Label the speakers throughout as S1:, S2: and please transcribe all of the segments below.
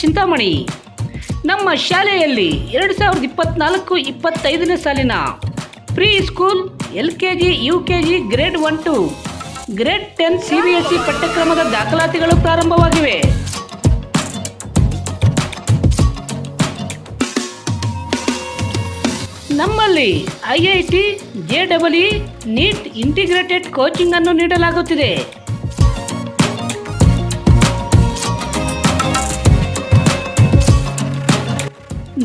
S1: ಚಿಂತಾಮಣಿ. ನಮ್ಮ ಶಾಲೆಯಲ್ಲಿ ಎರಡು ಸಾವಿರದ ಇಪ್ಪತ್ನಾಲ್ಕು ಇಪ್ಪತ್ತೈದನೇ ಸಾಲಿನ preschool L K G U K G grade one to grade ten C B S C ಪಠ್ಯಕ್ರಮದ ದಾಖಲಾತಿಗಳು ಪ್ರಾರಂಭವಾಗಿವೆ. ನಮ್ಮಲ್ಲಿ I I T, J double E NEET integrated coaching ಅನ್ನು ನೀಡಲಾಗುತ್ತಿದೆ.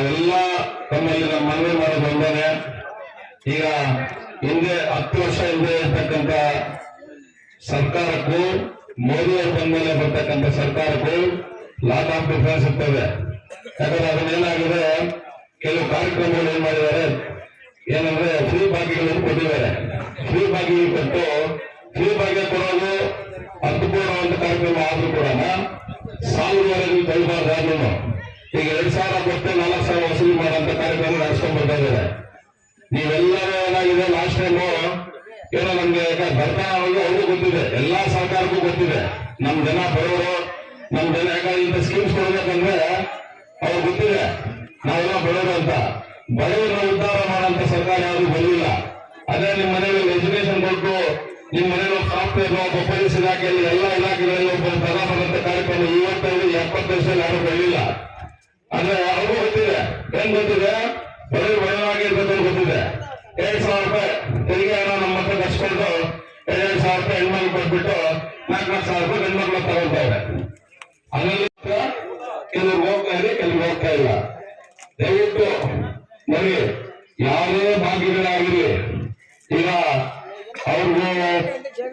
S2: ತಾವೆಲ್ಲ ತಮ್ಮಲ್ಲಿ ಮನವಿ ಮಾಡಿ ಬಂದರೆ ಈಗ ಹಿಂದೆ ಹತ್ತು ವರ್ಷ ಹಿಂದೆ ಇರ್ತಕ್ಕಂಥ ಸರ್ಕಾರಕ್ಕೂ ಮೋದಿ ಅವರು ಬಂದ ಮೇಲೆ ಬರ್ತಕ್ಕಂಥ ಸರ್ಕಾರಕ್ಕೂ ಲಾಟ್ ಆಫ್ ಡಿಫರೆನ್ಸ್ ಇರ್ತದೆ ಯಾಕಂದ್ರೆ ಅದನ್ನೇನಾಗಿದೆ ಕೆಲವು ಕಾರ್ಯಕ್ರಮಗಳು ಏನ್ ಮಾಡಿದ್ದಾರೆ, ಏನಂದ್ರೆ ಫ್ರೀ ಬಾಗಿಗಳನ್ನು ಕೊಟ್ಟಿದ್ದಾರೆ ಫ್ರೀ ಬಾಗಿ ಕೊಟ್ಟು ಫ್ರೀ ಬಾಗಿ ಕೊಡೋದು ಅರ್ಥಪೂರ್ಣವಂತ ಕಾರ್ಯಕ್ರಮ ಆದ್ರೂ ಕೂಡ ಸಾಲುವರೆಗೂ ಯಾರನ್ನೂ. ಈಗ ಎರಡ್ ಸಾವಿರ ಕೊಟ್ಟು ನಾಲ್ಕು ಸಾವಿರ ವಸೂಲಿ ಮಾಡುವಂತ ಕಾರ್ಯಕ್ರಮ ನಡೆಸ್ಕೊಂಡ್ ಬರ್ತಾ ಇದ್ದಾರೆ. ನೀವೆಲ್ಲರೂ ಏನಾಗಿದೆ ಲಾಸ್ಟ್ ಟೈಮು ಏನೋ ನಮ್ಗೆ ಬರ್ತಾ ಅವ್ರಿಗೂ ಅವ್ರಿಗೂ ಗೊತ್ತಿದೆ, ಎಲ್ಲಾ ಸರ್ಕಾರಕ್ಕೂ ಗೊತ್ತಿದೆ. ನಮ್ ಜನ ಬರೋರು ನಮ್ ಜನ ಯಾಕಂದ್ರೆ ಇಂಥ ಸ್ಕೀಮ್ಸ್ ಕೊಡ್ಬೇಕಂದ್ರೆ ಅವ್ರಿಗೆ ಗೊತ್ತಿದೆ. ನಾವೆಲ್ಲ ಬಡವರು ಅಂತ. ಬಡವರ ಉದ್ಧಾರ ಮಾಡುವಂತ ಸರ್ಕಾರ ಯಾವುದು ಬರಲಿಲ್ಲ ಅದೇ ನಿಮ್ಮ ಮನೆಯಲ್ಲಿ ಎಜುಕೇಶನ್ ಕೊಟ್ಟು ನಿಮ್ಮ ಮನೆಯಲ್ಲಿ ಸಾಫ್ಟ್ವೇರ್ ಪೊಲೀಸ್ ಇಲಾಖೆಯಲ್ಲಿ ಎಲ್ಲ ಇಲಾಖೆಗಳಲ್ಲಿ ಒಬ್ಬ ಪ್ರಧಾನಮಂತ್ರಿ ಕಾರ್ಯಕ್ರಮ ಇವತ್ತೈದು ಎಪ್ಪತ್ತು ವರ್ಷದಲ್ಲಿ ಯಾರು ಬೆಳಿಲ್ಲ ಅಂದ್ರೆ ಅವ್ರಿಗೂ ಗೊತ್ತಿದೆ. ಏನ್ ಗೊತ್ತಿದೆ? ಬರೀ ಬಡವರಾಗಿರ್ಬೇಕು ಅಂತ ಗೊತ್ತಿದೆ. ಎರಡ್ ಸಾವಿರ ರೂಪಾಯಿ ತೆರಿಗೆ ನಮ್ಮ ಹತ್ರ ಕಸ್ಕೊಂಡು ಎರಡ್ ಸಾವಿರ ರೂಪಾಯಿ ಹೆಣ್ಮಕ್ಳು ಕೊಟ್ಬಿಟ್ಟು ನಾಲ್ಕು ಸಾವಿರ ರೂಪಾಯಿ ಹೆಣ್ಮಕ್ಳು ತಗೊಳ್ತಾವ್ರೆ ಅದರಲ್ಲಿ ಕೆಲವ್ರು ಹೋಗ್ತಾ ಇದೆ, ಕೆಲವ್ರು ಹೋಗ್ತಾ ಇಲ್ಲ. ದಯವಿಟ್ಟು ನೋಡಿ ಯಾವುದೇ ಭಾಗ್ಯಗಳಾಗಿರಿ. ಈಗ ಅವ್ರಿಗೂ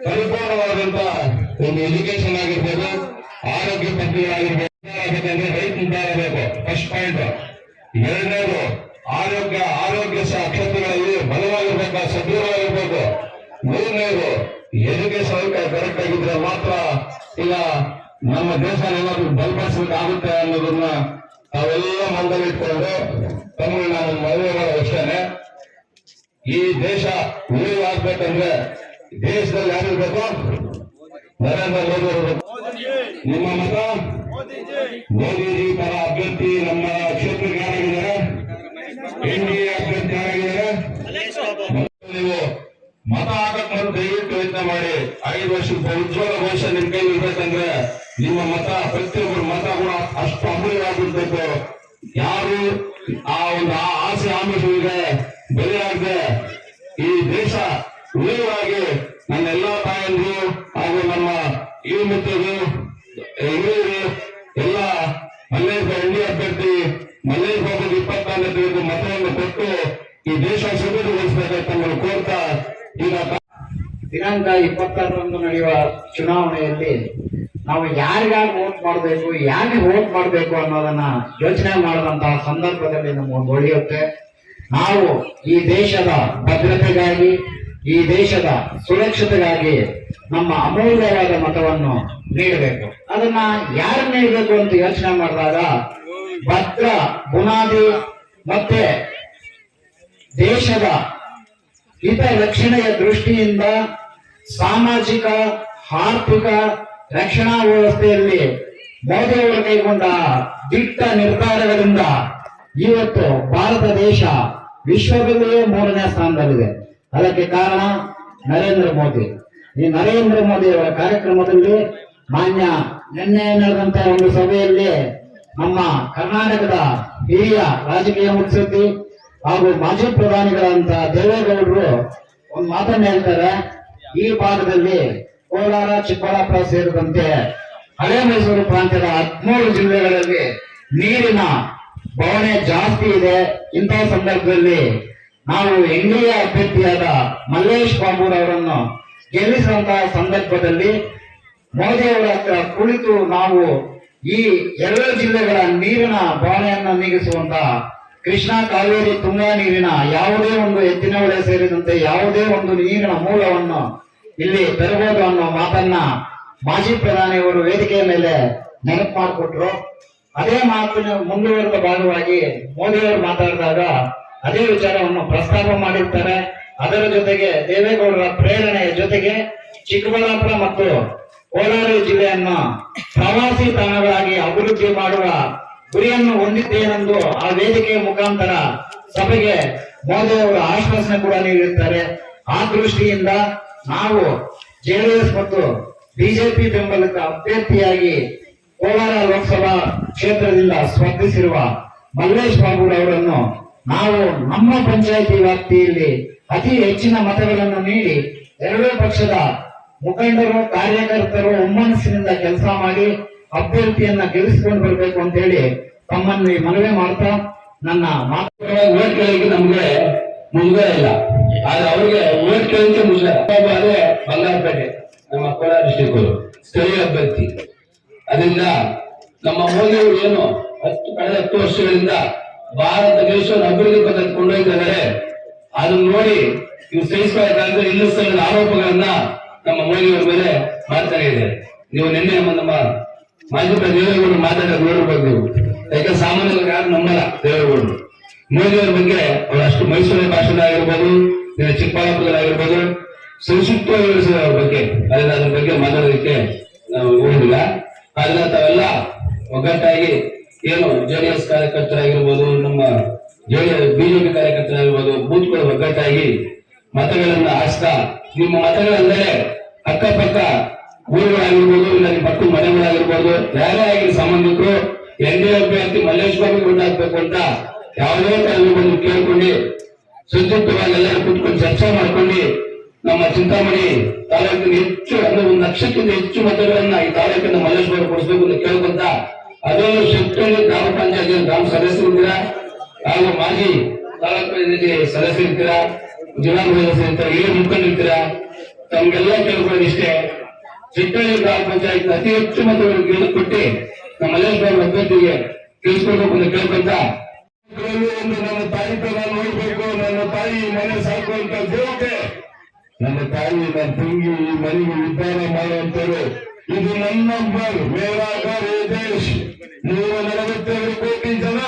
S2: ಪರಿಪೂರ್ಣವಾದಂತ ಒಂದು ಎಜುಕೇಶನ್ ಆಗಿರ್ಬೋದು, ಆರೋಗ್ಯ ಪದ್ಧತಿಗಳಾಗಿರ್ಬೋದು ಅಂದ್ರೆ ರೈತ ಫಸ್ಟ್ ಪಾಯಿಂಟ್ ಎರಡನೇದು ಆರೋಗ್ಯ ಆರೋಗ್ಯ ಕ್ಷೇತ್ರಗಳಲ್ಲಿ ಬಲವಾಗಿರ್ಬೇಕು, ಸದೃಢವಾಗಿರ್ಬೇಕು. ಮೂರನೇದು ಎಜುಕೇಶನ್ ಕರೆಕ್ಟ್ ಆಗಿದ್ರೆ ಮಾತ್ರ ಈಗ ನಮ್ಮ ದೇಶ ಏನಾದ್ರು ಬಲಪಡಿಸಬೇಕಾಗುತ್ತೆ ಅನ್ನೋದನ್ನ ತಾವೆಲ್ಲ ಮನದಲ್ಲಿಟ್ಕೊಂಡು ತಮ್ಮಲ್ಲಿ ನಾನು ಮದುವೆ ಅಷ್ಟೇನೆ ಈ ದೇಶ ಉಳಿವಾಗ್ಬೇಕಂದ್ರೆ ದೇಶದಲ್ಲಿ ಯಾರಿರ್ಬೇಕು? ನರೇಂದ್ರ ಮೋದಿ ಅವರು. ನಿಮ್ಮ ಮತ? ಮೋದಿಜಿ ಪರ ಅಭ್ಯರ್ಥಿ ನಮ್ಮ ಕ್ಷೇತ್ರಕ್ಕೆ ಯಾರಾಗಿದ್ದಾರೆ ಎನ್ ಅಭ್ಯರ್ಥಿ ಯಾರಾಗಿದ್ದಾರೆ ನೀವು ಮತ ಹಾಕಕ್ ದಯವಿಟ್ಟು ಪ್ರಯತ್ನ ಮಾಡಿ. ಐದು ವರ್ಷದ ಉಜ್ವಲ ಭವಿಷ್ಯ ನಿಮ್ ಕೈಲಿ ಇರ್ಬೇಕಂದ್ರೆ ನಿಮ್ಮ ಮತ, ಪ್ರತಿಯೊಬ್ಬರ ಮತ ಕೂಡ ಅಷ್ಟು ಅಮೂಲ್ಯವಾಗಿರ್ಬೇಕು. ಯಾರು ಆ ಒಂದು ಆಸೆ ಆಮಿಷಗಳಿಗೆ ಬಲಿಯಾಗದೆ ಈ ದೇಶ ಉಳಿಯುವಾಗಿ ನನ್ನ ಎಲ್ಲಾ ತಾಯಂದ್ರು ಹಾಗೂ ನಮ್ಮ ಯುವ
S3: ದಿನಾಂಕ ಇಪ್ಪತ್ತಾರರಂದು ನಡೆಯುವ ಚುನಾವಣೆಯಲ್ಲಿ ನಾವು ಯಾರಿಗಾಗಿ ವೋಟ್ ಮಾಡಬೇಕು ಯಾಕೆ ವೋಟ್ ಮಾಡಬೇಕು ಅನ್ನೋದನ್ನ ಯೋಚನೆ ಮಾಡದಂತಹ ಸಂದರ್ಭದಲ್ಲಿ ನಮಗೆ ಒಳಿಯುತ್ತೆ. ನಾವು ಈ ದೇಶದ ಭದ್ರತೆಗಾಗಿ, ಈ ದೇಶದ ಸುರಕ್ಷತೆಗಾಗಿ ನಮ್ಮ ಅಮೂಲ್ಯವಾದ ಮತವನ್ನು ನೀಡಬೇಕು. ಅದನ್ನ ಯಾರು ನೀಡಬೇಕು ಅಂತ ಯೋಚನೆ ಮಾಡಿದಾಗ ಭದ್ರ, ಬುನಾದಿ ಮತ್ತೆ ದೇಶದ ಹಿತರಕ್ಷಣೆಯ ದೃಷ್ಟಿಯಿಂದ ಸಾಮಾಜಿಕ, ಆರ್ಥಿಕ ರಕ್ಷಣಾ ವ್ಯವಸ್ಥೆಯಲ್ಲಿ ಮೋದಿ ಅವರು ಕೈಗೊಂಡ ದಿಟ್ಟ ನಿರ್ಧಾರಗಳಿಂದ ಇವತ್ತು ಭಾರತ ದೇಶ ವಿಶ್ವದಲ್ಲಿಯೇ ಮೂರನೇ ಸ್ಥಾನದಲ್ಲಿದೆ. ಅದಕ್ಕೆ ಕಾರಣ ನರೇಂದ್ರ ಮೋದಿ. ಈ ನರೇಂದ್ರ ಮೋದಿ ಅವರ ಕಾರ್ಯಕ್ರಮದಲ್ಲಿ ಮಾನ್ಯ ನಿನ್ನೆ ನಡೆದಂತಹ ಒಂದು ಸಭೆಯಲ್ಲಿ ನಮ್ಮ ಕರ್ನಾಟಕದ ಹಿರಿಯ ರಾಜಕೀಯ ಮುತ್ಸದ್ದಿ ಹಾಗೂ ಮಾಜಿ ಪ್ರಧಾನಿಗಳಂತ ದೇವೇಗೌಡರು ಒಂದು ಮಾತನ್ನ ಹೇಳ್ತಾರೆ. ಈ ಭಾಗದಲ್ಲಿ ಕೋಲಾರ, ಚಿಕ್ಕಬಳ್ಳಾಪುರ ಸೇರಿದಂತೆ ಹಳೆ ಮೈಸೂರು ಪ್ರಾಂತ್ಯದ ಹದಿಮೂರು ಜಿಲ್ಲೆಗಳಲ್ಲಿ ನೀರಿನ ಬವಣೆ ಜಾಸ್ತಿ ಇದೆ. ಇಂತಹ ಸಂದರ್ಭದಲ್ಲಿ ನಾವು ಎನ್ಡಿಎ ಅಭ್ಯರ್ಥಿಯಾದ ಮಲ್ಲೇಶ್ ಬಾಬೂರ್ ಅವರನ್ನು ಗೆಲ್ಲಿಸುವಂತಹ ಸಂದರ್ಭದಲ್ಲಿ ಮೋದಿಯವರ ಹತ್ರ ಕುಳಿತು ನಾವು ಈ ಎಲ್ಲ ಜಿಲ್ಲೆಗಳ ನೀರಿನ ಬವಣೆಯನ್ನು ನೀಗಿಸುವಂತ ಕೃಷ್ಣ ಕಾವೇರಿ ತುಂಗಾ ನೀರಿನ ಯಾವುದೇ ಒಂದು ಎತ್ತಿನ ಹೊಳೆ ಸೇರಿದಂತೆ ಯಾವುದೇ ಒಂದು ನೀರಿನ ಮೂಲವನ್ನು ಇಲ್ಲಿ ತರಬಹುದು ಅನ್ನೋ ಮಾತನ್ನ ಮಾಜಿ ಪ್ರಧಾನಿಯವರು ವೇದಿಕೆಯ ಮೇಲೆ ನೆನಪು ಮಾಡಿಕೊಟ್ರು. ಅದೇ ಮಾತಿನ ಮುಂದುವರೆದ ಭಾಗವಾಗಿ ಮೋದಿಯವರು ಮಾತಾಡಿದಾಗ ಅದೇ ವಿಚಾರವನ್ನು ಪ್ರಸ್ತಾಪ ಮಾಡಿರ್ತಾರೆ. ಅದರ ಜೊತೆಗೆ ದೇವೇಗೌಡರ ಪ್ರೇರಣೆಯ ಜೊತೆಗೆ ಚಿಕ್ಕಬಳ್ಳಾಪುರ ಮತ್ತು ಕೋಲಾರ ಜಿಲ್ಲೆಯನ್ನ ಪ್ರವಾಸಿ ತಾಣಗಳಾಗಿ ಅಭಿವೃದ್ಧಿ ಮಾಡುವ ಗುರಿಯನ್ನು ಹೊಂದಿದ್ದೇನೆಂದು ಆ ವೇದಿಕೆಯ ಮುಖಾಂತರ ಸಭೆಗೆ ಮೋದಿ ಅವರು ಆಶ್ವಾಸನೆ ಕೂಡ ನೀಡಿರುತ್ತಾರೆ ಆ ದೃಷ್ಟಿಯಿಂದ ನಾವು ಜೆಡಿಎಸ್ ಮತ್ತು ಬಿಜೆಪಿ ಬೆಂಬಲಿತ ಅಭ್ಯರ್ಥಿಯಾಗಿ ಕೋಲಾರ ಲೋಕಸಭಾ ಕ್ಷೇತ್ರದಿಂದ ಸ್ಪರ್ಧಿಸಿರುವ ಮಲ್ಲೇಶ್ ಬಾಬು ಅವರನ್ನು ನಾವು ನಮ್ಮ ಪಂಚಾಯಿತಿ ವ್ಯಾಪ್ತಿಯಲ್ಲಿ ಅತಿ ಹೆಚ್ಚಿನ ಮತಗಳನ್ನು ನೀಡಿ ಎರಡೂ ಪಕ್ಷದ ಮುಖಂಡರು, ಕಾರ್ಯಕರ್ತರು ಒಮ್ಮನಸ್ಸಿನಿಂದ ಕೆಲಸ ಮಾಡಿ ಅಭ್ಯರ್ಥಿಯನ್ನ ಗೆಲ್ಲಿಸಿಕೊಂಡು ಬರಬೇಕು ಅಂತ ಹೇಳಿ ತಮ್ಮನ್ನು ಮನವಿ ಮಾಡ್ತಾ ನನ್ನ ಮಾತುಗಳ
S2: ಓಟ್ ಕೇಳಲಿಕ್ಕೆ ನಮ್ಗೆ ಮುಂದೆ ಇಲ್ಲ. ಆದ್ರೆ ಅವ್ರಿಗೆ ಓಟ್ ಕೇಳಲಿಕ್ಕೆ ಮುಂದೆ ಅದೇ ಬಂಗಾರಪೇಟೆ, ನಮ್ಮ ಕೋಲಾರ ಡಿಸ್ಟಿಕ್ ಸ್ಥಳೀಯ ಅಭ್ಯರ್ಥಿ. ಅದರಿಂದ ನಮ್ಮ ಮೋದಿ ಅವರು ಏನು ಹತ್ತು, ಕಳೆದ ಹತ್ತು ವರ್ಷಗಳಿಂದ ಭಾರತ ದೇಶವನ್ನು ಅಭಿವೃದ್ಧಿ ಪದಕ್ಕೆ ಕೊಂಡೊಯ್ತಿದ್ದಾರೆ ಅದನ್ನ ನೋಡಿ ಇವು ಸಹಿಸಬೇಕಾದ್ರೆ ಇಲ್ಲಿನ ಆರೋಪಗಳನ್ನ ನಮ್ಮ ಮೋದಿಯವರ ಮೇಲೆ ಮಾಡ್ತಾನೆ ಇದೆ ನೀವು ನಿನ್ನೆ ನಮ್ಮ ಮಾಜಿ ದೇವರುಗಳು ಮಾತಾಡೋದು ದೇವರು ನೀವು ಯಾಕಂದ್ರೆ ಸಾಮಾನ್ಯವಾಗಿ ಯಾರು ನಂಬಲ್ಲ ದೇವರುಗಳು ಮೋದಿಯವರ ಬಗ್ಗೆ ಅವ್ರು ಅಷ್ಟು ಮೈಸೂರಿನ ಭಾಷಣ ಆಗಿರ್ಬೋದು ಚಿಕ್ಕಬಳ್ಳಾಪುರದಲ್ಲಾಗಿರ್ಬೋದು ಸಂಕ್ಷಿಪ್ತವಾಗಿ ವಿವರಿಸಿದ ಅವ್ರ ಬಗ್ಗೆ, ಅದನ್ನ ಅದ್ರ ಬಗ್ಗೆ ಮಾತಾಡೋದಕ್ಕೆ ನಾವು ಹೋಗುದಿಲ್ಲ. ಆದ್ರೆ ತಾವೆಲ್ಲ ಒಗ್ಗಟ್ಟಾಗಿ ಏನು ಜೆಡಿಎಸ್ ಕಾರ್ಯಕರ್ತರಾಗಿರ್ಬೋದು, ನಮ್ಮ ಬಿಜೆಪಿ ಕಾರ್ಯಕರ್ತರಾಗಿರ್ಬೋದು, ಬೂತ್ಗಳು ಒಗ್ಗಟ್ಟಾಗಿ ಮತಗಳನ್ನ ಹಾಸ್ತಾ ನಿಮ್ಮ ಮತಗಳಂದರೆ ಅಕ್ಕಪಕ್ಕ ಊರುಗಳಾಗಿರ್ಬೋದು ಮನೆಗಳಾಗಿರ್ಬೋದು ಯಾರೇ ಆಗಿರೋ ಸಂಬಂಧಿಕರು ಎನ್ ಡಿ ಅಭ್ಯರ್ಥಿ ಮಲ್ಲೇಶ್ ಬಾಬು ಹಾಕ್ಬೇಕು ಅಂತ ಯಾವುದೇ ಕಾರಣ ಬಂದು ಕೇಳ್ಕೊಂಡು ಸಂಕ್ಷಿಪ್ತವಾಗಿ ಎಲ್ಲರೂ ಕೂತ್ಕೊಂಡು ಚರ್ಚೆ ಮಾಡ್ಕೊಂಡು ನಮ್ಮ ಚಿಂತಾಮಣಿ ತಾಲೂಕಿನ ಹೆಚ್ಚು ಅಂದ್ರೆ ಒಂದು ಲಕ್ಷಕ್ಕಿಂತ ಹೆಚ್ಚು ಮತಗಳನ್ನ ಈ ತಾಲೂಕಿನ ಮಲ್ಲೇಶ್ ಬಾಬು ಕೊಡಿಸ್ಬೇಕು ಅಂತ ಕೇಳ್ಕೊಂತ ಅದೊಂದು ಶಿಫ್ಟಲ್ಲಿ ಗ್ರಾಮ ಪಂಚಾಯತ್ ಗ್ರಾಮ ಸದಸ್ಯರಿದ್ದೀರಾ ಹಾಗೂ ಮಾಜಿ ತಾಲೂಕು ಸದಸ್ಯರಿದ್ದೀರಾ ಜಿಲ್ಲಾ ಸದಸ್ಯರಿರ್ತೀರಾ ಹಿರಿಯ ಮುಖಂಡರಿರ್ತೀರಾ ತಮ್ಗೆಲ್ಲ ಕೇಳ್ಕೊಳ್ಳೋದು ಚಿಟ್ಟಳ್ಳಿ ಗ್ರಾಮ ಪಂಚಾಯತ್ ಅತಿ ಹೆಚ್ಚು ಮತಗಳನ್ನು ಗೆದ್ದು ಕೊಟ್ಟು ನಮ್ಮ ಮಲ್ಲೇಶ್ವರ ಅಭ್ಯರ್ಥಿಗೆ ತಿಳಿಸ್ಕೊಡ್ಬೇಕು ಅಂತ ಕೇಳ್ಕೊಂತ. ನನ್ನ ತಾಯಿ ತರ ನೋಡ್ಬೇಕು, ನನ್ನ ತಾಯಿ ಮನೆ ಸಾಕುವಂತ ದೇವತೆ ನನ್ನ ತಾಯಿ, ನನ್ನ ತಂಗಿ, ಈ ಮನೆಗೆ ಉದ್ಧಾರ ಮಾಡುವಂತರು ಇದು ನನ್ನ ನೂರ ನಲವತ್ತೆರಡು ಕೋಟಿ ಜನ.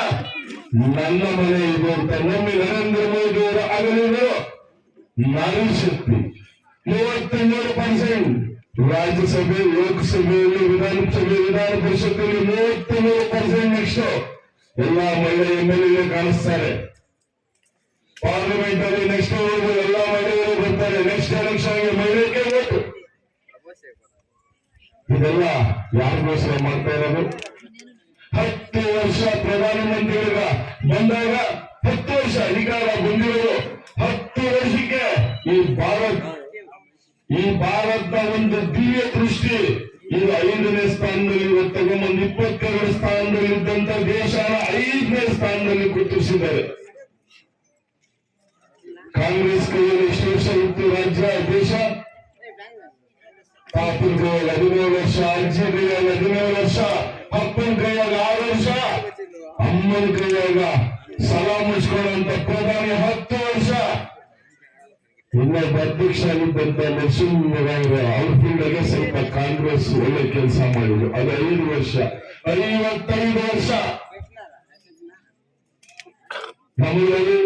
S2: ನನ್ನ ಮನೆ ಇದು ಅಂತ ನಮ್ಮಿ ನರೇಂದ್ರ ಮೋದಿ ಅವರು ಆಗಲಿದ್ರು ನಾರಿ ಶಕ್ತಿ ಮೂವತ್ತೆಂಟು ಪರ್ಸೆಂಟ್. ರಾಜ್ಯಸಭೆ, ಲೋಕಸಭೆಯಲ್ಲಿ ವಿಧಾನಸಭೆ ವಿಧಾನ ಪರಿಷತ್ತಲ್ಲಿ ಮೂವತ್ತೆರಡು ಪರ್ಸೆಂಟ್ ನೆಕ್ಸ್ಟ್ ಎಲ್ಲಾ ಮಹಿಳೆ ಎಂ ಎಲ್ ಕಾಣಿಸ್ತಾರೆ. ಪಾರ್ಲಿಮೆಂಟ್ ಅಲ್ಲಿ ನೆಕ್ಸ್ಟ್ ಎಲ್ಲಾ ಮಹಿಳೆಯರು ಬರ್ತಾರೆ. ನೆಕ್ಸ್ಟ್ ಎಲೆಕ್ಷನ್ ಮಹಿಳೆಗೆ ಓಟು ಇದೆಲ್ಲ ಯಾರಿಗೋಸ್ಕರ ಮಾಡ್ತಾ ಇರೋದು. ಹತ್ತು ವರ್ಷ ಪ್ರಧಾನಮಂತ್ರಿಗಳ ಬಂದಾಗ ಹತ್ತು ವರ್ಷ ಅಧಿಕಾರ ಬಂದಿರೋದು. ಈ ಭಾರತದ ಒಂದು ದಿವ್ಯ ದೃಷ್ಟಿ. ಇದು ಐದನೇ ಸ್ಥಾನದಲ್ಲಿ ಇವತ್ತು ಒಂದು ಇಪ್ಪತ್ತೆರಡು ಸ್ಥಾನದಲ್ಲಿ ಇದ್ದಂತ ದೇಶನ ಐದನೇ ಸ್ಥಾನದಲ್ಲಿ ಗುರುತಿಸಿದ್ದಾರೆ. ಕಾಂಗ್ರೆಸ್ ಕೈಯಲ್ಲಿ ಎಷ್ಟು ಇತ್ತು ರಾಜ್ಯ ದೇಶ ಪಾಪನ ಕೈಯಲ್ಲಿ ಹದಿನೇಳು ವರ್ಷ ಅಜ್ಜಿ ಕೈಯಲ್ಲಿ ಹದಿನೇಳು ವರ್ಷ ಅಪ್ಪನ ಕೈಯಾಗ ಆರು ವರ್ಷ, ಅಮ್ಮನ ಕೈಯಾಗ ಸಲಾ ಮುಚ್ಕೊಳ್ಳುವಂತ ಪ್ರಧಾನಿ ಹತ್ತು ವರ್ಷ. ಇನ್ನೊಬ್ಬ ಅಧ್ಯಕ್ಷ ಆಗಿದ್ದಂತ ನರಸಿಂಹರಾವ್ ಅವ್ರ ಫೀಲ್ಡ್ಗೆ ಸ್ವಲ್ಪ ಕಾಂಗ್ರೆಸ್ ಒಳ್ಳೆ ಕೆಲಸ ಮಾಡಿದ್ರು. ಅದು ಐದು ವರ್ಷ. ಐವತ್ತೈದು ವರ್ಷ. ನಮ್ಮಲ್ಲಿ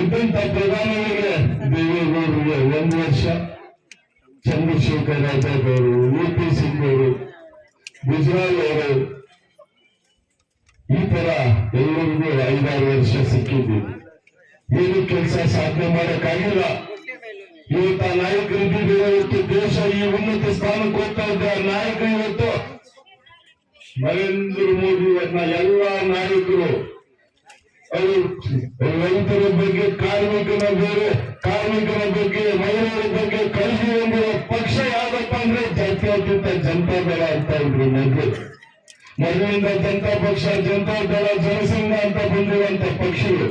S2: ಇದ್ದಂತ ಪ್ರಧಾನಿಗೆ ದೇವೇಗೌಡರಿಗೆ ಒಂದು ವರ್ಷ. ಚಂದ್ರಶೇಖರ್ ಆಜಾದ್ ಅವರು ಯು ಪಿ ಸಿಂಗ್ ಅವರು ಗುಜರಾಲ್ ಅವರು ಈ ತರ ಎಲ್ಲರಿಗೂ ಐದಾರು ವರ್ಷ ಸಿಕ್ಕಿದ್ದೀವಿ. ಏನು ಕೆಲಸ ಸಾಧನೆ ಮಾಡಕ್ಕಾಗಿಲ್ಲ? ಇವತ್ತು ಆ ನಾಯಕರಿದ್ದೀವಿ ಇವತ್ತು ದೇಶ ಈ ಉನ್ನತ ಸ್ಥಾನಕ್ಕೆ ಹೋಗ್ತಾ ಇದ್ದ ನಾಯಕ ಇವತ್ತು ನರೇಂದ್ರ ಮೋದಿ ಅವರನ್ನ ಎಲ್ಲ ನಾಯಕರು. ಅವರು ರೈತರ ಬಗ್ಗೆ, ಕಾರ್ಮಿಕನ ಬೇರೆ ಕಾರ್ಮಿಕರ ಬಗ್ಗೆ, ಮಹಿಳೆಯರ ಬಗ್ಗೆ ಕಲ್ಸಿ ಹೊಂದಿರೋ ಪಕ್ಷ ಯಾವ್ದಪ್ಪ ಅಂದ್ರೆ ಜಾತ್ಯಾತೀತ ಜನತಾ ದಳ ಅಂತ ಇದ್ರು ಮೊದಲು. ಮೊದಲಿಂದ ಜನತಾ ಪಕ್ಷ, ಜನತಾ ದಳ, ಜನಸಂಘ ಅಂತ ಬಂದಿರುವಂತ ಪಕ್ಷಗಳು.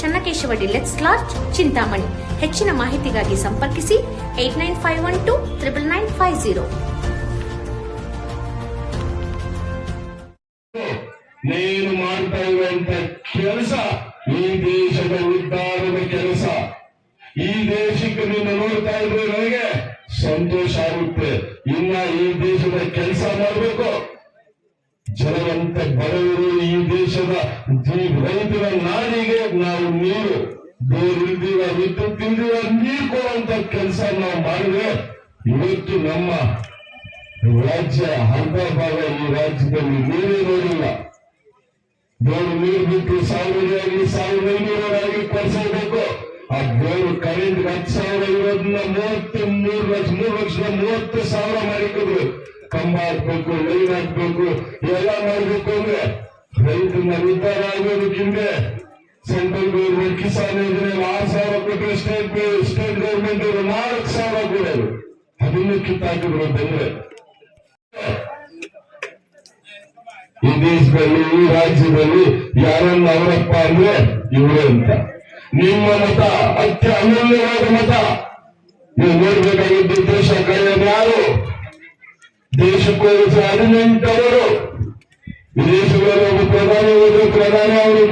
S4: Channakeshava deluxe lodge Chintamani. ಹೆಚ್ಚಿನ ಮಾಹಿತಿಗಾಗಿ ಸಂಪರ್ಕಿಸಿ eight nine five one two triple nine five
S2: ನೀನು ಮಾಡ್ತಾ ಇರುವಂತ ಕೆಲಸ ಈ ದೇಶದ ಉದ್ಧಾರದ ಕೆಲಸ. ಈ ದೇಶಕ್ಕೆ ನೀನು ನೋಡ್ತಾ ಇದ್ರೆ ನನಗೆ ಸಂತೋಷ ಆಗುತ್ತೆ. ಇನ್ನ ಈ ದೇಶದ ಕೆಲಸ ಮಾಡಬೇಕು. ಜನರಂತ ಬಡವರು ಈ ದೇಶದ ರೈತರ ನಾಡಿಗೆ ನಾವು ನೀರು. ಬೇರಿದ್ದೀವ ವಿದ್ಯುತ್ ತಿಂದಿವ ನೀರು ಕೊಡುವಂತ ಕೆಲಸ ನಾವು ಮಾಡಿದ್ರೆ ಇವತ್ತು ನಮ್ಮ ರಾಜ್ಯ ಹಂತ ಭಾಗ ಈ ರಾಜ್ಯದಲ್ಲಿ ನೀರೇ ನೋಡಿಲ್ಲ. ದೇವರು ನೀರು ಬಿಟ್ಟು ಸಾವಿರ ಆಗಲಿ ಸಾವಿರದ ಐನೂರಾಗಿ ಕೊಡಿಸಬೇಕು. ಆ ದೇವರು ಕರೆಂಟ್ ಹತ್ತು ಸಾವಿರ ಇರೋದನ್ನ ಮೂವತ್ತು ಮೂರು ಲಕ್ಷ, ಮೂರು ಲಕ್ಷದ ಮೂವತ್ತು ಸಾವಿರ ಮಾಡಿಕೊದ್ರು ಕಂಬ ಹಾಕ್ಬೇಕು ಲೈನ್ ಹಾಕ್ಬೇಕು, ಎಲ್ಲ ಮಾಡ್ಬೇಕು ಅಂದ್ರೆ ರೈತನ ಉದ್ಧಾರ ಆಗೋದಕ್ಕಿಂತ ಸೆಂಟ್ರಲ್ ಗೌರ್ಮೆಂಟ್, ಕಿಸಾನ್ ಯೋಜನೆ ಆರು ಸಾವಿರ ಕೊಟ್ಟರೆ ಸ್ಟೇಟ್ ಸ್ಟೇಟ್ ಗೌರ್ಮೆಂಟ್ ಅವರು ನಾಲ್ಕು ಸಾವಿರ ಕೊಡೋರು ಅದನ್ನು ಕಿತ್ತಾಕಿದ್ರು ಬಂದ್ರೆ ಈ ದೇಶದಲ್ಲಿ, ಈ ರಾಜ್ಯದಲ್ಲಿ ಯಾರನ್ನ ಅವರಪ್ಪ ಅಂದ್ರೆ ಇವರೇ ಅಂತ. ನಿಮ್ಮ ಮತ ಅತ್ಯ ಅಮೂಲ್ಯವಾದ ಮತ. ನೀವು ನೋಡ್ಬೇಕಾಗಿದ್ದು ದೇಶ ಕಳೆಯೋದು ಯಾರು? ದೇಶಕ್ಕೋಸ್ಕರ ಹದಿನೆಂಟವರು ವಿದೇಶಗಳಲ್ಲಿ ಒಬ್ಬ ಪ್ರಧಾನಿ ಹೋದ್ರು ಪ್ರಧಾನಿ ಅವರು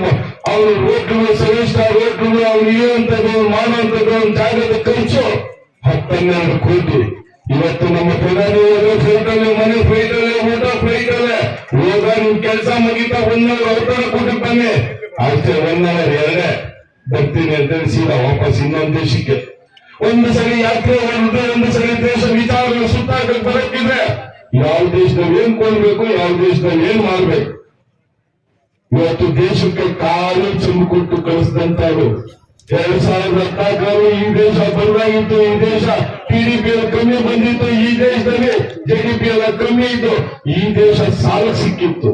S2: ಅವರು ರೋಡ್ಗಳು ಶ್ರೇಷ್ಠ ರೋಡ್ಗಳು ಅವ್ರು ಇರುವಂತದ್ದು, ಮಾಡುವಂತದ್ದು ಜಾಗದ ಖರ್ಚು. ಹತ್ತನ್ನೆರಡು ಕೋಟಿ. ಇವತ್ತು ನಮ್ಮ ಪ್ರಧಾನಿ ಹೋದ್ರು ಫ್ಲೈಟ್ ಅಲ್ಲಿ, ಮನೆ ಫ್ಲೈಟ್ ಅಲ್ಲಿ ಊಟ ಫ್ಲೈಟಲ್ಲೇ ಹೋಗ ನಿಮ್ ಕೆಲಸ ಮುಗಿತಾ ಅವರ್ ಔತರ ಕೊಟ್ಟು ಬನ್ನಿ. ಅಷ್ಟೇ ಅವರ್ ಎರಡೇ. ಬರ್ತೀನಿ ಅಂತ ವಾಪಸ್ ಇನ್ನೊಂದು ದೇಶಕ್ಕೆ. ಒಂದು ಸರಿ ಯಾತ್ರೆ ಒಂದು ಸರಿ ದೇಶ ವಿಚಾರಗಳು ಸುತ್ತಾಕ ಬರಕ್ಕಿದ್ರೆ ಯಾವ ದೇಶದಲ್ಲಿ ಏನ್ ಕೊಡ್ಬೇಕು, ಯಾವ ದೇಶದಲ್ಲಿ ಏನ್ ಮಾಡ್ಬೇಕು? ಇವತ್ತು ದೇಶಕ್ಕೆ ಕಾಲು ಚೆಂಬು ಕೊಟ್ಟು ಕಳಿಸಿದಂತವರು ಎರಡ್ ಸಾವಿರದ ಈ ದೇಶ ಬಂದಾಗಿತ್ತು, ಈ ದೇಶ ಟಿಡಿಪಿ ಎಲ್ಲ ಕಮ್ಮಿ ಬಂದಿತ್ತು, ಈ ದೇಶದಲ್ಲಿ ಜಿಡಿಪಿ ಎಲ್ಲ ಕಮ್ಮಿ ಇತ್ತು. ಈ ದೇಶ ಸಾಲ ಸಿಕ್ಕಿತ್ತು.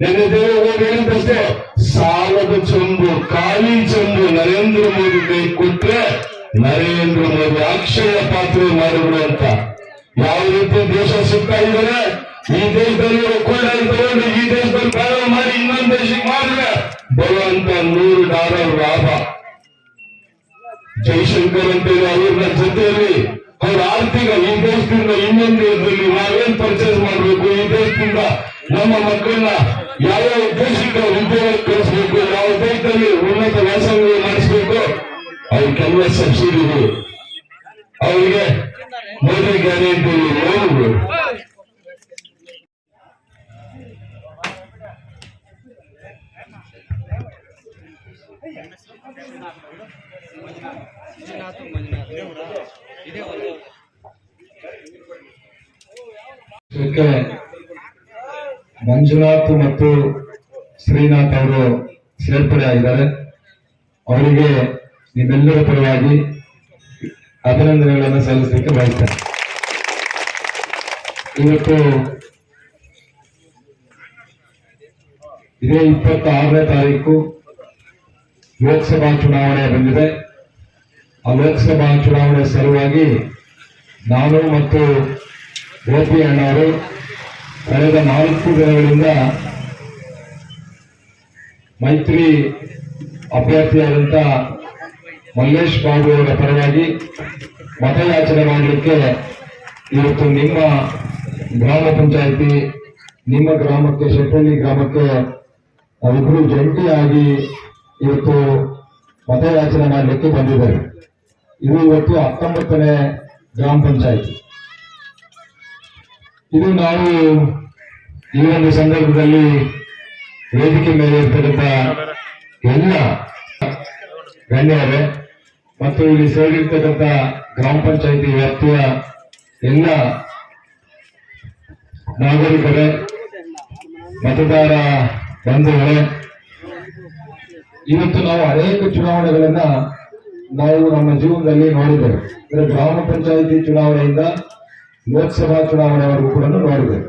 S2: ನಿನ್ನೆ ದೇವೇಗೌಡ ಹೇಳಿದಷ್ಟೇ ಸಾಲದ ಚಂಬು, ಖಾಲಿ ಚಂಬು ನರೇಂದ್ರ ಮೋದಿ ಕೈ ಕೊಟ್ರೆ ನರೇಂದ್ರ ಮೋದಿ ಅಕ್ಷಯ ಪಾತ್ರೆ ಮಾಡಿದ್ರು ಅಂತ. ಯಾವ ರೀತಿ ದೇಶ ಸಿಗ್ತಾ ಇದ್ದಾರೆ, ಈ ದೇಶದಲ್ಲಿ ಒಕ್ಕೊಳ್ಳಿ ತಗೊಂಡು ಈ ದೇಶದಲ್ಲಿ ಪ್ರಾರಂಭ ಮಾಡಿ ಇನ್ನೊಂದು ದೇಶಕ್ಕೆ ಮಾಡಿದ್ರೆ ಬರುವಂತ ನೂರು ಡಾಲರ್ ಲಾಭ. ಜೈಶಂಕರ್ ಅಂತೇಳಿ ಅವ್ರನ್ನ ಜೊತೆಯಲ್ಲಿ ಅವ್ರ ಆರ್ಥಿಕ ಈ ದೇಶದಿಂದ ಇನ್ನೊಂದು ದೇಶದಲ್ಲಿ ನಾವೇನ್ ಪರ್ಚೇಸ್ ಮಾಡಬೇಕು? ಈ ದೇಶದಿಂದ ನಮ್ಮ ಮಕ್ಕಳನ್ನ ಯಾವ ಉದ್ದೇಶಕ್ಕೆ ಉದ್ಯೋಗ ಕಳಿಸ್ಬೇಕು? ಯಾವ ದೇಶದಲ್ಲಿ ಉನ್ನತ ವ್ಯಾಸಂಗ ಮಾಡಿಸ್ಬೇಕು? ಅವಕ್ಕೆಲ್ಲ ಸಬ್ಸಿಡಿಗಳು ಅವರಿಗೆ
S5: ಮಂಜುನಾಥ್ ಮತ್ತು ಶ್ರೀನಾಥ್ ಅವರು ಸೇರ್ಪಡೆ ಆಗಿದ್ದಾರೆ ಅವರಿಗೆ ನಿಮ್ಮೆಲ್ಲರ ಪರವಾಗಿ ಅಭಿನಂದನೆಗಳನ್ನು ಸಲ್ಲಿಸಲಿಕ್ಕೆ ಬಯಸ್ತೇನೆ. ಇವತ್ತು ಇದೇ ಇಪ್ಪತ್ತ ಆರನೇ ತಾರೀಕು ಲೋಕಸಭಾ ಚುನಾವಣೆ ಬಂದಿದೆ. ಆ ಲೋಕಸಭಾ ಚುನಾವಣೆ ಸಲುವಾಗಿ ನಾನು ಮತ್ತು ಗೋಪಿ ಅಣ್ಣವರು ಕಳೆದ ನಾಲ್ಕು ದಿನಗಳಿಂದ ಮೈತ್ರಿ ಅಭ್ಯರ್ಥಿಯಾದಂತ ಮಲ್ಲೇಶ್ ಬಾಬು ಅವರ ಪರವಾಗಿ ಮತಯಾಚನೆ ಮಾಡಲಿಕ್ಕೆ ಇವತ್ತು ನಿಮ್ಮ ಗ್ರಾಮ ಪಂಚಾಯಿತಿ, ನಿಮ್ಮ ಗ್ರಾಮಕ್ಕೆ, ಶೆಟ್ಟಳ್ಳಿ ಗ್ರಾಮಕ್ಕೆ ಇಬ್ಬರು ಜಂಟಿಯಾಗಿ ಇವತ್ತು ಮತಯಾಚನೆ ಮಾಡಲಿಕ್ಕೆ ಬಂದಿದ್ದಾರೆ. ಇದು ಇವತ್ತು ಹತ್ತೊಂಬತ್ತನೇ ಗ್ರಾಮ ಪಂಚಾಯಿತಿ. ಇದು ನಾವು ಈ ಒಂದು ಸಂದರ್ಭದಲ್ಲಿ ವೇದಿಕೆ ಮೇಲೆ ಇರ್ತಕ್ಕಂಥ ಎಲ್ಲ ಗಣ್ಯರೇ ಮತ್ತು ಇಲ್ಲಿ ಸೇರಿರ್ತಕ್ಕಂಥ ಗ್ರಾಮ ಪಂಚಾಯಿತಿ ವ್ಯಾಪ್ತಿಯ ಎಲ್ಲ ನಾಗರಿಕರೇ, ಮತದಾರ ಬಂಧುಗಳೇ, ಇವತ್ತು ನಾವು ಅನೇಕ ಚುನಾವಣೆಗಳನ್ನ ನಾವು ನಮ್ಮ ಜೀವನದಲ್ಲಿ ನೋಡಿದ್ದೇವೆ. ಅಂದ್ರೆ ಗ್ರಾಮ ಪಂಚಾಯಿತಿ ಚುನಾವಣೆಯಿಂದ ಲೋಕಸಭಾ ಚುನಾವಣೆವರೆಗೂ ಕೂಡ ನೋಡಿದ್ದೇವೆ.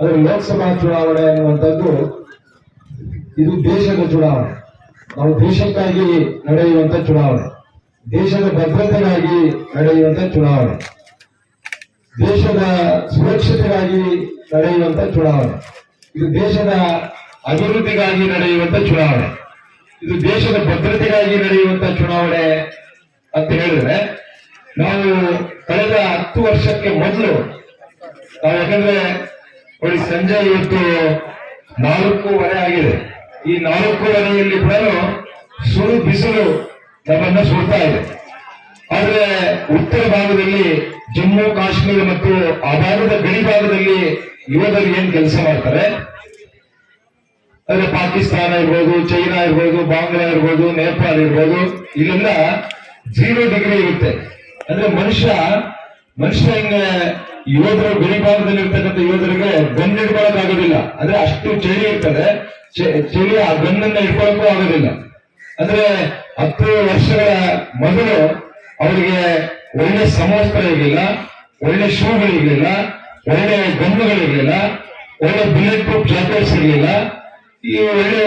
S5: ಆದರೆ ಲೋಕಸಭಾ ಚುನಾವಣೆ ಅನ್ನುವಂಥದ್ದು ಇದು ದೇಶದ ಚುನಾವಣೆ. ನಾವು ದೇಶಕ್ಕಾಗಿ ನಡೆಯುವಂತ ಚುನಾವಣೆ. ದೇಶದ ಭದ್ರತೆಗಾಗಿ ನಡೆಯುವಂತ ಚುನಾವಣೆ. ದೇಶದ ಸುರಕ್ಷತೆಗಾಗಿ ನಡೆಯುವಂತ ಚುನಾವಣೆ. ಇದು ದೇಶದ ಅಭಿವೃದ್ಧಿಗಾಗಿ ನಡೆಯುವಂತ ಚುನಾವಣೆ. ಇದು ದೇಶದ ಭದ್ರತೆಗಾಗಿ ನಡೆಯುವಂತ ಚುನಾವಣೆ ಅಂತ ಹೇಳಿದ್ರೆ, ನಾವು ಕಳೆದ ಹತ್ತು ವರ್ಷಕ್ಕೆ ಮೊದಲು, ನಾವು ಯಾಕಂದ್ರೆ ನೋಡಿ ಸಂಜೆ ಇವತ್ತು ನಾಲ್ಕೂವರೆ ಆಗಿದೆ. ಈ ನಾಲ್ಕೂವರೆಯಲ್ಲಿ ಕೂಡ ಸುಡು ಬಿಸಿಲು ನಮ್ಮನ್ನ ಸುಡ್ತಾ ಇದೆ. ಆದ್ರೆ ಉತ್ತರ ಭಾಗದಲ್ಲಿ ಜಮ್ಮು, ಕಾಶ್ಮೀರ ಮತ್ತು ಆ ಭಾಗದ ಗಡಿ ಭಾಗದಲ್ಲಿ ಯುವಕರು ಏನ್ ಕೆಲಸ ಮಾಡ್ತಾರೆ? ಅಂದ್ರೆ ಪಾಕಿಸ್ತಾನ ಇರ್ಬೋದು, ಚೈನಾ ಇರ್ಬೋದು, ಬಾಂಗ್ಲಾ ಇರ್ಬೋದು, ನೇಪಾಳ ಇರ್ಬೋದು, ಇಲ್ಲೆಲ್ಲ ಜೀರೋ ಡಿಗ್ರಿ ಇರುತ್ತೆ. ಅಂದ್ರೆ ಮನುಷ್ಯ ಮನುಷ್ಯ ಹಿಂಗೆ ಯೋಧರು ಗಡಿ ಭಾಗದಲ್ಲಿ ಇರ್ತಕ್ಕಂಥ ಯೋಧರಿಗೆ ಗನ್ ಹಿಡ್ಕೊಳಕ್ ಆಗೋದಿಲ್ಲ. ಅಂದ್ರೆ ಅಷ್ಟು ಚಳಿ ಇರ್ತದೆ. ಚಳಿ ಆ ಗನ್ನನ್ನ ಇಟ್ಕೊಳಕ್ಕೂ ಆಗೋದಿಲ್ಲ. ಅಂದ್ರೆ ಹತ್ತು ವರ್ಷಗಳ ಮೊದಲು ಅವರಿಗೆ ಒಳ್ಳೆ ಸಮವಸ್ತ್ರ ಇರಲಿಲ್ಲ, ಒಳ್ಳೆ ಶೂಗಳಿರಲಿಲ್ಲ ಒಳ್ಳೆ ಇರಲಿಲ್ಲ, ಒಳ್ಳೆ ಬುಲೆಟ್ ಪ್ರೂಫ್ ಜಾಕೆಟ್ಸ್ ಇರಲಿಲ್ಲ. ಈ ಒಳ್ಳೆ